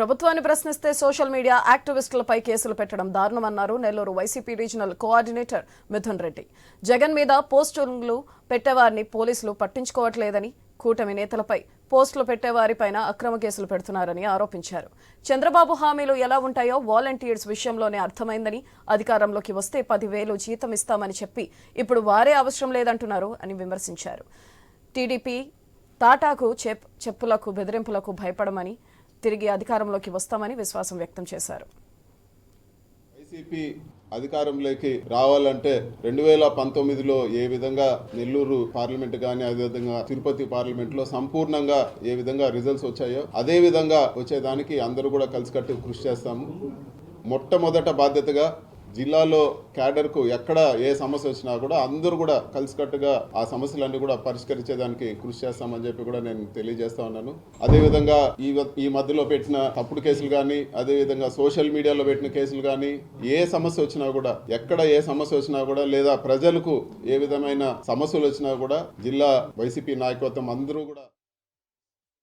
ప్రభుత్వాన్ని ప్రశ్నిస్తే social media యాక్టివిస్టులపై కేసులు పెట్టడం దారుణమన్నారు Nellore YCP regional coordinator Mithun Reddy. Jagan మీద పోస్టులు పెట్టేవారిని పోలీసులు పట్టించుకోవట్లేదని కూటమి నేతలపై పోస్టులు పెట్టేవారిపైన అక్రమ కేసులు పెడుతున్నారని ఆరోపించారు. చంద్రబాబు హామీలు ఎలా ఉంటాయో వాలంటీర్స్ విషయంలోనే అర్థమైందని అధికారంలోకి వస్తే పదివేలు జీతం ఇస్తామని చెప్పి ఇప్పుడు వారే అవసరం లేదంటున్నారు అని విమర్శించారు. టీడీపీ తాటాకు చెప్ చెప్పులకు బెదిరింపులకు భయపడమని తిరిగి అధికారంలోకి వస్తామని విశ్వాసం వ్యక్తం చేశారు. వైసీపీ అధికారంలోకి రావాలంటే రెండు వేల పంతొమ్మిదిలో ఏ విధంగా నెల్లూరు పార్లమెంట్ కానీ అదేవిధంగా తిరుపతి పార్లమెంట్లో సంపూర్ణంగా ఏ విధంగా రిజల్ట్స్ వచ్చాయో అదే విధంగా వచ్చేదానికి అందరూ కూడా కలిసికట్టు కృషి చేస్తాము. మొట్టమొదట బాధ్యతగా జిల్లాలో క్యాడర్కు ఎక్కడ ఏ సమస్య వచ్చినా కూడా అందరూ కూడా కలిసికట్టుగా ఆ సమస్యలన్నీ కూడా పరిష్కరించేదానికి కృషి చేస్తామని చెప్పి కూడా నేను తెలియజేస్తా ఉన్నాను. అదేవిధంగా ఈ ఈ మధ్యలో పెట్టిన తప్పుడు కేసులు కానీ అదేవిధంగా సోషల్ మీడియాలో పెట్టిన కేసులు కానీ ఏ సమస్య వచ్చినా కూడా ఎక్కడ ఏ సమస్య వచ్చినా కూడా లేదా ప్రజలకు ఏ విధమైన సమస్యలు వచ్చినా కూడా జిల్లా వైసీపీ నాయకత్వం అందరూ కూడా